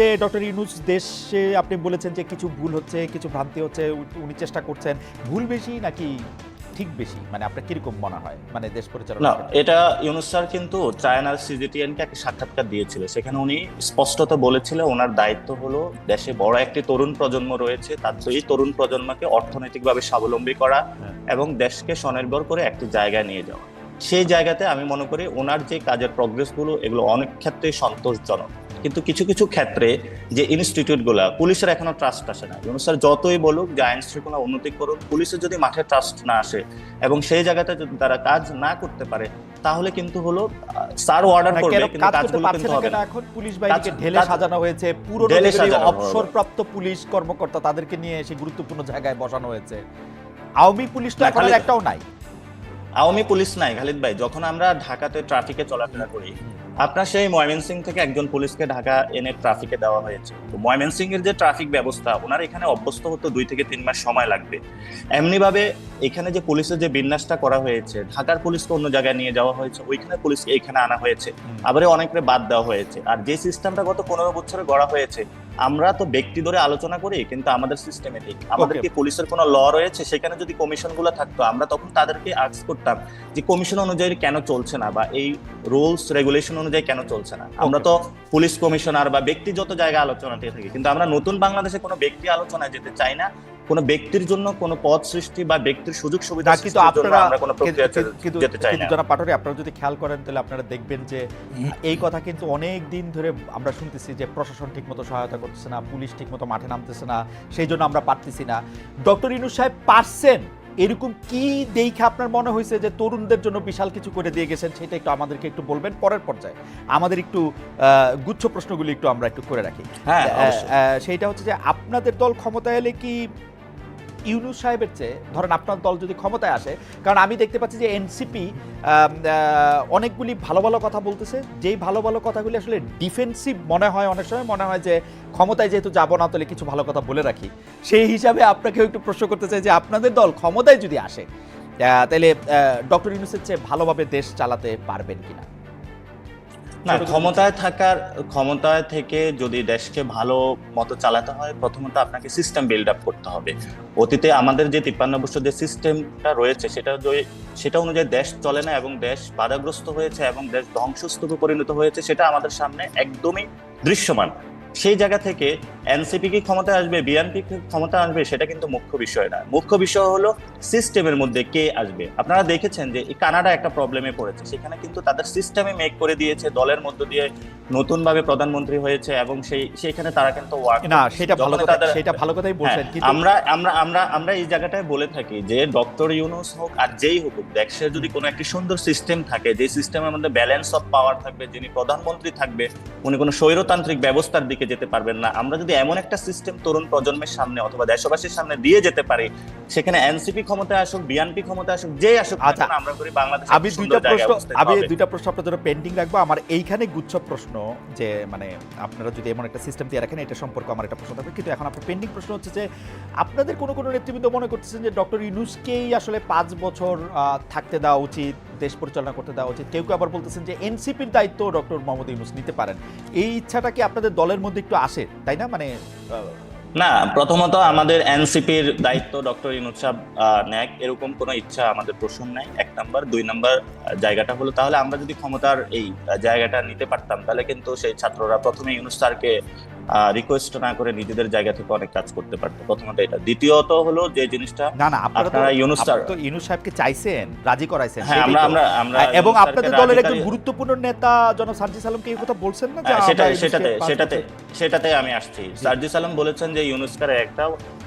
যে ডক্টর ইউনুস দেশে আপনি বলেছেন যে কিছু ভুল হচ্ছে কিছু ভ্রান্তি হচ্ছে উনি চেষ্টা করছেন। ভুল বেশি নাকি ঠিক বেশি? মানে আপনার কীরকম মনে হয়? মানে দেশ পরিচালনা না এটা ইউনুস স্যার কিন্তু চায়নার সিজিটিএনকে একটা সাক্ষাৎকার দিয়েছিল। সেখানে উনি স্পষ্টত বলেছিল ওনার দায়িত্ব হলো দেশে বড় একটি তরুণ প্রজন্ম রয়েছে তার এই তরুণ প্রজন্মকে অর্থনৈতিকভাবে স্বাবলম্বী করা হ্যাঁ। এবং দেশকে স্বনির্ভর করে একটি জায়গায় নিয়ে যাওয়া। সেই জায়গাতে আমি মনে করি ওনার যে কাজের প্রগ্রেসগুলো এগুলো অনেক ক্ষেত্রেই সন্তোষজনক। কিন্তু কিছু কিছু ক্ষেত্রে যে ইনস্টিটিউটগুলো পুলিশের এখনও ট্রাস্ট আসে না। ইউনুস স্যার যতই বলুক যে আইন শৃঙ্খলা উন্নতি করুন পুলিশের যদি মাঠে ট্রাস্ট না আসে এবং সেই জায়গাতে যদি তারা কাজ না করতে পারে তাহলে কিন্তু হলো স্যার অর্ডার করবে কিন্তু কাজগুলো কিন্তু হবে না। এখন? পুলিশ বাহিনীকে ঢেলে সাজানো হয়েছে পুরো ঢেলে সাজানো হলো। অবসরপ্রাপ্ত পুলিশ কর্মকর্তা তাদেরকে নিয়ে এসে গুরুত্বপূর্ণ জায়গায় বসানো হয়েছে। আওয়ামী পুলিশ তো এখন একটাও নাই। আওয়ামী পুলিশ নাই খালিদ ভাই। যখন আমরা ঢাকাতে ট্রাফিকে চলাফেরা করি আপনার সেই ময়মনসিং থেকে একজন পুলিশকে ঢাকা এনে ট্রাফিকে দেওয়া হয়েছে। তো ময়মনসিং এর যে ট্রাফিক ব্যবস্থা ওনার এখানে অভ্যস্ত হতে দুই থেকে তিন মাস সময় লাগবে। এমনিভাবে এখানে যে পুলিশের যে বিন্যাসটা করা হয়েছে ঢাকার পুলিশকে অন্য জায়গায় নিয়ে যাওয়া হয়েছে ওইখানে পুলিশকে এখানে আনা হয়েছে। আবার অনেকরে বাদ দেওয়া হয়েছে। আর যে সিস্টেমটা গত পনেরো বছরে গড়া হয়েছে আমরা তো ব্যক্তি ধরে আলোচনা করি কিন্তু আমাদের সিস্টেমেটিক আমাদের কি পুলিশের কোনো ল রয়েছে সেখানে যদি কমিশনগুলো থাকতো আমরা তখন তাদেরকে আক্স করতাম যে কমিশন অনুযায়ী কেন চলছে না বা এই রুলস রেগুলেশন অনুযায়ী কেন চলছে না। আমরা তো পুলিশ কমিশনার বা ব্যক্তি যত জায়গায় আলোচনাতে থাকি কিন্তু আমরা নতুন বাংলাদেশে কোনো ব্যক্তি আলোচনায় যেতে চাই না কোনো ব্যক্তির জন্য কোনো পদ সৃষ্টি বা ব্যক্তির সুযোগ সুবিধা কিন্তু আপনারা কোনো প্রক্রিয়া কিন্তু- কিন্তু যেতে চাই না। জনাব পাটোয়ারি আপনারা যদি খেয়াল করেন তাহলে আপনারা দেখবেন যে এই কথা কিন্তু অনেক দিন ধরে আমরা শুনতেছি যে প্রশাসন ঠিকমতো সহায়তা করতেছে না পুলিশ ঠিকমতো মাঠে নামতেছে না সেই জন্য আমরা পারতেছি না। ডক্টর ইনুস সাহেব পারছেন? এরকম কি দেখে আপনার মনে হয়েছে যে তরুণদের জন্য বিশাল কিছু করে দিয়ে গেছেন? সেটা একটু আমাদেরকে একটু বলবেন পরের পর্যায়ে। আমাদের একটু আহ, গুচ্ছ প্রশ্নগুলি একটু আমরা একটু করে রাখি। হ্যাঁ সেইটা হচ্ছে যে আপনাদের দল ক্ষমতায় এলে কি ইউনুস সাহেবের চেয়ে, ধরেন আপনার দল যদি ক্ষমতায় আসে, কারণ আমি দেখতে পাচ্ছি যে এনসিপি অনেকগুলি ভালো ভালো কথা বলতেছে। যেই ভালো ভালো কথাগুলি আসলে ডিফেন্সিভ মনে হয় অনেক সময়, মনে হয় যে ক্ষমতায় যেহেতু যাব না, তাহলে কিছু ভালো কথা বলে রাখি। সেই হিসাবে আপনাকেও একটু প্রশ্ন করতে চাই যে আপনাদের দল ক্ষমতায় যদি আসে তাহলে ডক্টর ইউনুসের চেয়ে ভালোভাবে দেশ চালাতে পারবেন কিনা? না ক্ষমতায় থাকার ক্ষমতায় থেকে যদি দেশকে ভালো মতো চালাতে হয় প্রথমত আপনাকে সিস্টেম বিল্ড আপ করতে হবে। অতীতে আমাদের যে তিপ্পান্ন বছর যে সিস্টেমটা রয়েছে সেটা সেটা অনুযায়ী দেশ চলে না এবং দেশ বাধাগ্রস্ত হয়েছে এবং দেশ ধ্বংসস্তূপে পরিণত হয়েছে সেটা আমাদের সামনে একদমই দৃশ্যমান। সেই জায়গা থেকে এনসিপি কি ক্ষমতায় আসবে বিএনপি কি ক্ষমতা আসবে সেটা কিন্তু মুখ্য বিষয় না মুখ্য বিষয় হলো সিস্টেমের মধ্যে কে আসবে। আপনারা দেখেছেন যে কানাডা একটা প্রবলেমে পড়েছে। সেখানে কিন্তু তাদের সিস্টেমে মেক করে দিয়েছে দলের মধ্য দিয়ে নতুন ভাবে প্রধানমন্ত্রী হয়েছে এবং সেই সেখানে তারা কিন্তু work না সেটা ভালো কথা সেটা ভালো কথাই বলছেন হ্যাঁ, কিন্তু আমরা আমরা আমরা আমরা এই জায়গাটায় বলে থাকি যে ডক্টর ইউনুস হোক আর যেই হোক দেশের যদি কোনো একটি সুন্দর সিস্টেম থাকে যে সিস্টেমের মধ্যে ব্যালেন্স অফ পাওয়ার থাকবে যিনি প্রধানমন্ত্রী থাকবে উনি কোনো স্বৈরতান্ত্রিক ব্যবস্থার দিকে যেতে পারবেন না। আমরা যদি এমন একটা সিস্টেম তরুণ প্রজন্মের সামনে অথবা দেশবাসীর সামনে দিয়ে যেতে পারে সেখানে এনসিপি ক্ষমতায় আসুক বিএনপি ক্ষমতায় আসুক যে আসুক আচ্ছা, আমরা করি বাংলাদেশ আমি দুইটা প্রশ্ন আমি দুইটা প্রশ্ন জন্য পেন্ডিং রাখব। আমার এইখানে গুচ্ছ প্রশ্ন যে মানে আপনারা যদি এমন একটা সিস্টেম দিয়ে রাখেন এটা সম্পর্কে আমার একটা প্রশ্ন থাকবে। কিন্তু এখন আপনার পেন্ডিং প্রশ্ন হচ্ছে যে আপনাদের কোনো কোনো নেতৃবৃন্দ মনে করতেছেন যে ডক্টর ইউনুসকেই আসলে পাঁচ বছর আহ, থাকতে দেওয়া উচিত? দেশ পরিচালনা করতে দেওয়া উচিত। কেউ কেউ আবার বলতেছেন যে এনসিপির দায়িত্ব ডক্টর মোহাম্মদ ইউনুস নিতে পারেন। এই ইচ্ছাটা কি আপনাদের দলের মধ্যে একটু আসে তাই না? মানে না প্রথমত আমাদের এনসিপির দায়িত্ব ডক্টর ইনুজ সাহেব আহ, নেক এরকম কোনো ইচ্ছা আমাদের প্রশ্ন নাই। এক নাম্বার। দুই নাম্বার জায়গাটা হলো তাহলে আমরা যদি ক্ষমতার এই জায়গাটা নিতে পারতাম তাহলে কিন্তু সেই ছাত্ররা প্রথমে ইউনুস স্যারকে রিকোয়েস্ট না করে নিজেদের জায়গা থেকে অনেক কাজ করতে পারতো। প্রথমত এটা। দ্বিতীয়ত হলো যে জিনিসটা না না আপনারা ইউনুস স্যার- তো ইউনুস সাহেবকে চাইছেন রাজি করাইছেন হ্যাঁ আমরা আমরা আমরা এবং আপনাদের দলের একজন গুরুত্বপূর্ণ নেতা জনাব সার্জিস সালামকে এই কথা বলছেন না হ্যাঁ, ইউনুসকে সেটাতে সেটাতে সেটাতে আমি আসছি। সার্জিস আলম বলেছেন যে ইউনুস্কার একটা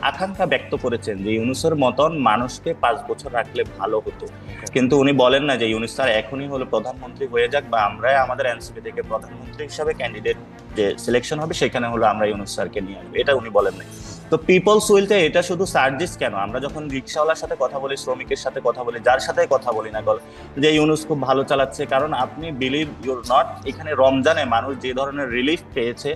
আকাঙ্ক্ষা ব্যক্ত করেছেন যে ইউনুসের মতন মানুষকে পাঁচ বছর রাখলে ভালো হতো। কিন্তু উনি বলেন না যে ইউনুস স্যার এখনই হলো প্রধানমন্ত্রী হয়ে যাক বা আমরাই আমাদের এনসিপি থেকে প্রধানমন্ত্রী হিসাবে ক্যান্ডিডেট যে সিলেকশন হবে সেখানে হলো আমরা ইউনুস স্যারকে নিয়ে আসব। এটা উনি বলেন নাই। তো পিপলস উইলতে এটা শুধু সার্জিস কেন? আমরা যখন রিক্সাওয়ালার সাথে কথা বলি, শ্রমিকের সাথে কথা বলি, যার সাথে কথা বলি না বল যে ইউনুস খুব ভালো চালাচ্ছে, কারণ আপনি বিলিভ ইউর নট এখানে রমজানে মানুষ যে ধরনের রিলিফ পেয়েছে,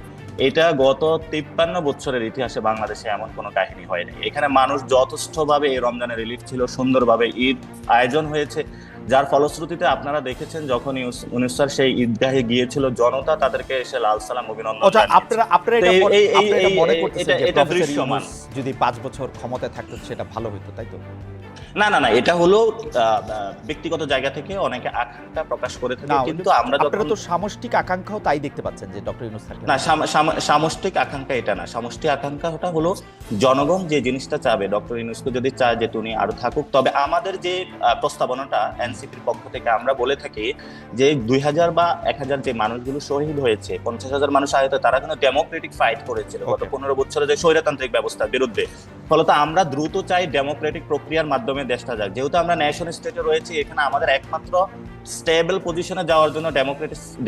এটা গত তিপ্পান্ন বছরের ইতিহাসে বাংলাদেশে এমন কোনো কাহিনী হয়নি। এখানে মানুষ যথেষ্টভাবে এই রমজানের রিলিফ ছিল, সুন্দরভাবে ঈদ আয়োজন হয়েছে। যার ফলশ্রুতিতে আপনারা দেখেছেন যখন ইউনুস স্যার সেই ঈদগাহে গিয়েছিল জনতা তাদেরকে এসে লাল সালাম অভিনন্দন আচ্ছা আপনারা আপনারা এটা মনে- করতেছেন এটা- দৃশ্যমান। যদি পাঁচ বছর ক্ষমতায় থাকতো সেটা ভালো হতো তাই তো না না না এটা হলো ব্যক্তিগত জায়গা থেকে অনেকে আকাঙ্ক্ষা প্রকাশ করে থাকে কিন্তু আমরা আপনারা যখন তো সামষ্টিক আকাঙ্ক্ষাও তাই দেখতে পাচ্ছেন যে ডক্টর ইউনূস না সাম- সাম- সামষ্টিক আকাঙ্ক্ষা এটা না। সামষ্টিক আকাঙ্ক্ষাটা হলো জনগণ যে জিনিসটা চাবে ডক্টর ইউনুসকে যদি চায় যে তুমি আরও থাকুক। তবে আমাদের যে প্রস্তাবনাটা এনসিপির পক্ষ থেকে আমরা বলে থাকি যে দুই হাজার বা এক হাজার যে মানুষগুলো শহীদ হয়েছে পঞ্চাশ হাজার মানুষ আহত তারা কিন্তু ডেমোক্রেটিক ফাইট করেছিল গত. পনেরো বছরে যে স্বৈরতান্ত্রিক ব্যবস্থার বিরুদ্ধে। ফলত আমরা দ্রুত চাই ডেমোক্রেটিক প্রক্রিয়ার মাধ্যমে দেশটা যাক। যেহেতু আমরা ন্যাশন স্টেটে রয়েছি এখানে আমাদের একমাত্র স্টেবল পজিশনে যাওয়ার জন্য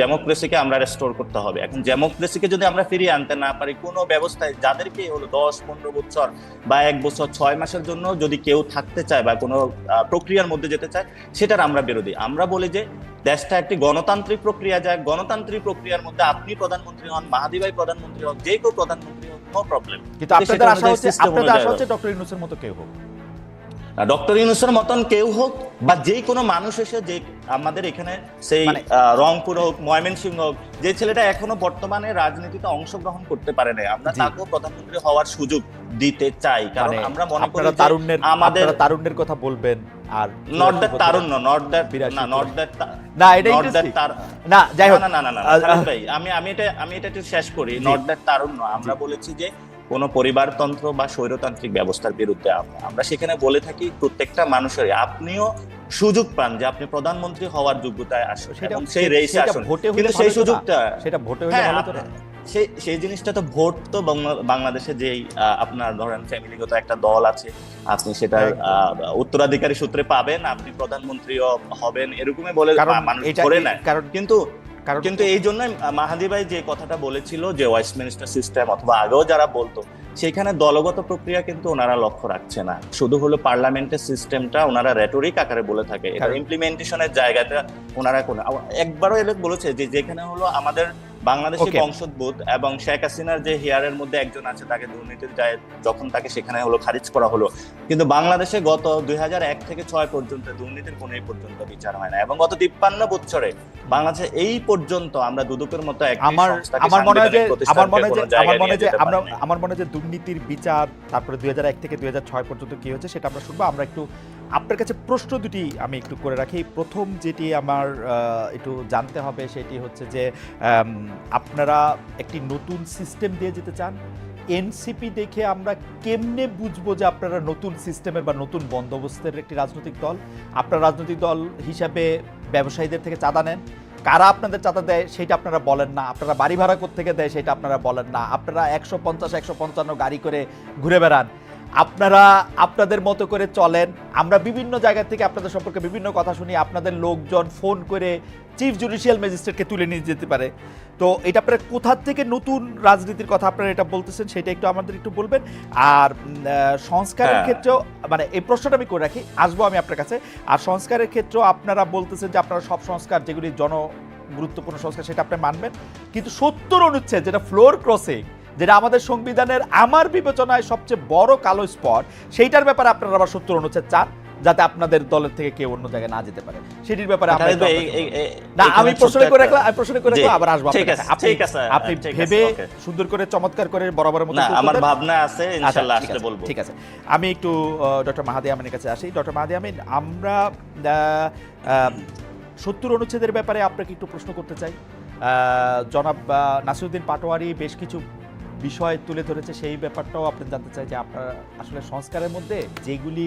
ডেমোক্রেসিকে আমরা রেস্টোর করতে হবে। এখন ডেমোক্রেসিকে যদি আমরা ফিরিয়ে আনতে না পারি কোনো ব্যবস্থায় যাদেরকে হলো দশ পনেরো বছর বা এক বছর ছয় মাসের জন্য যদি কেউ থাকতে চায় বা কোনো প্রক্রিয়ার মধ্যে যেতে চায় সেটার আমরা বিরোধী। আমরা বলি যে দেশটা একটি গণতান্ত্রিক প্রক্রিয়া যায় গণতান্ত্রিক প্রক্রিয়ার মধ্যে আপনি প্রধানমন্ত্রী হন মাহাদি ভাই প্রধানমন্ত্রী হন যে কেউ প্রধানমন্ত্রী হন নো প্রবলেম কিন্তু আপনাদের আশা হচ্ছে আপনাদের আশা হচ্ছে ডক্টর ইউনূসের মতো কেউ হোক। ডক্টর ইউনুসের মতন কেউ হোক বা যে কোনো মানুষ এসে যে আমাদের এখানে সেই মানে- রংপুর হোক ময়মনসিংহ হোক যে ছেলেটা এখনও বর্তমানে রাজনীতিতে অংশগ্রহণ করতে পারে নাই আমরা তাকেও প্রধানমন্ত্রী হওয়ার সুযোগ দিতে চাই কারণ মানে আমরা মনে করি তারুণ্যের আমাদের তারুণ্যের কথা বলবেন আর নট দ্যাট তারুণ্য নট দ্যাট না নট দ্যাট না এটা তার না যাই হোক। না না না না ভাই আমি আমি এটা আমি এটা একটু শেষ করি। নট দ্যাট তারুণ্য আমরা বলেছি যে কোন পরিবারতন্ত্র বা স্বৈরতান্ত্রিক ব্যবস্থার বিরুদ্ধে আমরা সেখানে বলে থাকি প্রত্যেকটা মানুষের আপনিও সুযোগ পান যে আপনি প্রধানমন্ত্রী হওয়ার যোগ্যতায় আসুন এবং সেই রেসে আসুন কিন্তু সেই সুযোগটা সেটা ভোটে হলে হ্যাঁ, না? সেই সেই জিনিসটা তো ভোট তো বাংলাদেশে যেই আপনার ধরেন ফ্যামিলিগত একটা দল আছে আপনি সেটা। উত্তরাধিকারী সূত্রে পাবেন আপনি প্রধানমন্ত্রীও হবেন এরকমই বলে মানুষ ধরে নেয় কারণ কিন্তু কারণ কিন্তু এই জন্য মাহাদি ভাই যে কথাটা বলেছিল যে ওয়েস্টমিনিস্টার সিস্টেম অথবা আগেও যারা বলতো সেখানে দলগত প্রক্রিয়া কিন্তু ওনারা লক্ষ্য রাখছে না। শুধু হলো পার্লামেন্টের সিস্টেমটা ওনারা রেটরিক আকারে বলে থাকে। ইমপ্লিমেন্টেশনের জায়গাটা ওনারা কোনো একবারও এলে বলেছে যে যেখানে হলো আমাদের বাংলাদেশি বংশোদ্ভূত এবং শেখ হাসিনার যে হেয়ারের মধ্যে একজন আছে তাকে দুর্নীতির যায় যখন তাকে সেখানে হলো খারিজ করা হলো। কিন্তু বাংলাদেশে গত দুই থেকে ছয় পর্যন্ত দুর্নীতির কোনো পর্যন্ত বিচার হয় না এবং গত তিপ্পান্ন বছরে বাংলাদেশে এই পর্যন্ত আমরা দুদকের মতো আমার আমার মনে হয় যে আমার মনে হয় যে আমার মনে হয় যে আমরা আমার মনে হয় যে দুর্নীতির বিচার তারপরে দুই এক থেকে দুই হাজার ছয় পর্যন্ত কি হয়েছে সেটা আমরা শুনব। আমরা একটু আপনার কাছে প্রশ্ন দুটি আমি একটু করে রাখি। প্রথম যেটি আমার একটু জানতে হবে সেটি হচ্ছে যে আপনারা একটি নতুন সিস্টেম দিয়ে যেতে চান? এনসিপি দেখে আমরা কেমনে বুঝব যে আপনারা নতুন সিস্টেমের বা নতুন বন্দোবস্তের একটি রাজনৈতিক দল? আপনারা রাজনৈতিক দল হিসাবে ব্যবসায়ীদের থেকে চাঁদা নেন। কারা আপনাদের চাঁদা দেয় সেটা আপনারা বলেন না। আপনারা বাড়ি ভাড়া থেকে দেয় সেটা আপনারা বলেন না। আপনারা একশো পঞ্চাশ, একশো পঞ্চান্ন গাড়ি করে ঘুরে বেড়ান। আপনারা আপনাদের মতো করে চলেন। আমরা বিভিন্ন জায়গা থেকে আপনাদের সম্পর্কে বিভিন্ন কথা শুনি আপনাদের লোকজন ফোন করে চিফ জুডিশিয়াল ম্যাজিস্ট্রেটকে তুলে নিয়ে যেতে পারে। তো এটা আপনারা কোথা থেকে নতুন রাজনীতির কথা আপনারা এটা বলতেছেন সেটা একটু আমাদের একটু বলবেন। আর সংস্কারের হ্যাঁ। ক্ষেত্রেও মানে এই প্রশ্নটা আমি করে রাখি আসব আমি আপনার কাছে। আর সংস্কারের ক্ষেত্রেও আপনারা বলতেছেন যে আপনারা সব সংস্কার যেগুলি জন গুরুত্বপূর্ণ সংস্কার সেটা আপনি মানবেন। কিন্তু সত্তর অনুচ্ছেদ যেটা ফ্লোর ক্রসিং যেটা আমাদের সংবিধানের আমার বিবেচনায় সবচেয়ে বড় কালো স্পট সেইটার ব্যাপারে আপনারা আবার সত্তর অনুচ্ছেদ চান যাতে আপনাদের দলের থেকে কেউ অন্য জায়গায় না যেতে পারে। সেটির ব্যাপারে না আমি প্রশ্ন করে রাখলাম আমি প্রশ্ন করে রাখলাম আবার আসব ঠিক আছে, আপনি ঠিক আছে, আপনি ভেবে সুন্দর করে চমৎকার করে বরাবরের মতো আমার ভাবনা আছে আচ্ছা, ইনশাআল্লাহ ঠিক আসলে আছে, বলব। ঠিক আছে। আমি একটু ডক্টর মাহাদি আমিনের কাছে আসি। ডক্টর মাহাদি আমিন আমরা সত্তর অনুচ্ছেদের ব্যাপারে আপনাকে একটু প্রশ্ন করতে চাই। আহ, জনাব নাসিরুদ্দিন পাটোয়ারি বেশ কিছু বিষয় তুলে ধরেছে, সেই ব্যাপারটাও আপনি জানতে চাই যে আপনার আসলে সংস্কারের মধ্যে যেগুলি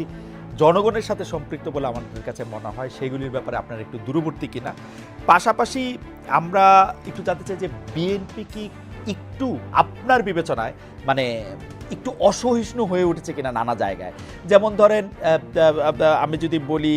জনগণের সাথে সম্পৃক্ত বলে আমাদের কাছে মনে হয়, সেগুলির ব্যাপারে আপনার একটু দূরবর্তী কিনা। পাশাপাশি আমরা একটু জানতে চাই যে বিএনপি কি একটু আপনার বিবেচনায় মানে একটু অসহিষ্ণু হয়ে উঠেছে কিনা নানা জায়গায়? যেমন ধরেন আমি যদি বলি